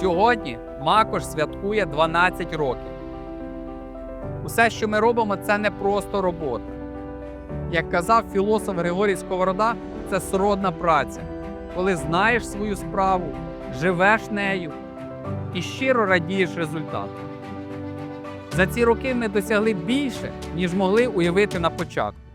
Сьогодні Макош святкує 12 років. Усе, що ми робимо, це не просто робота. Як казав філософ Григорій Сковорода, це сродна праця, коли знаєш свою справу, живеш нею і щиро радієш результату. За ці роки ми досягли більше, ніж могли уявити на початку.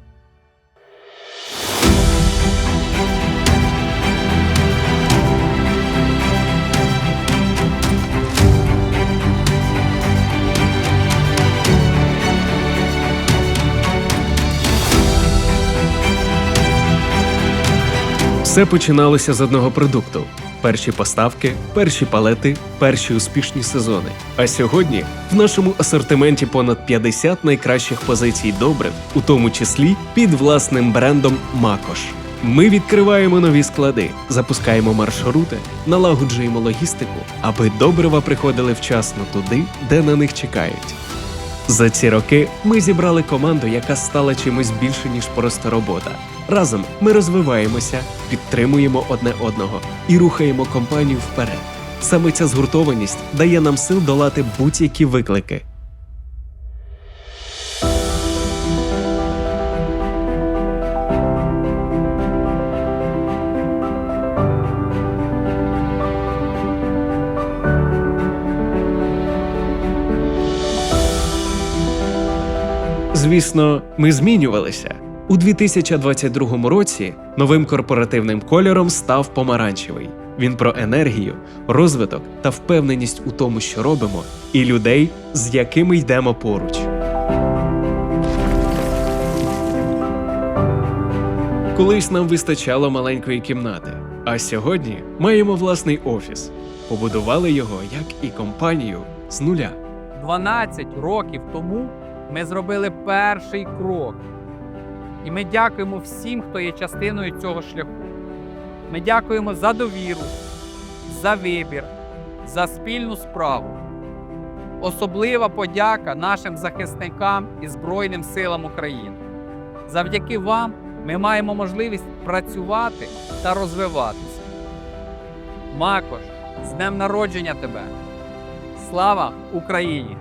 Все починалося з одного продукту: перші поставки, перші палети, перші успішні сезони. А сьогодні в нашому асортименті понад 50 найкращих позицій добрив, у тому числі під власним брендом Макош. Ми відкриваємо нові склади, запускаємо маршрути, налагоджуємо логістику, аби добрива приходили вчасно туди, де на них чекають. За ці роки ми зібрали команду, яка стала чимось більше, ніж просто робота. Разом ми розвиваємося, підтримуємо одне одного і рухаємо компанію вперед. Саме ця згуртованість дає нам сил долати будь-які виклики. Звісно, ми змінювалися. У 2022 році новим корпоративним кольором став помаранчевий. Він про енергію, розвиток та впевненість у тому, що робимо, і людей, з якими йдемо поруч. Колись нам вистачало маленької кімнати, а сьогодні маємо власний офіс. Побудували його, як і компанію, з нуля. 12 років тому ми зробили перший крок. І ми дякуємо всім, хто є частиною цього шляху. Ми дякуємо за довіру, за вибір, за спільну справу. Особлива подяка нашим захисникам і Збройним силам України. Завдяки вам ми маємо можливість працювати та розвиватися. Макош, з днем народження тебе! Слава Україні!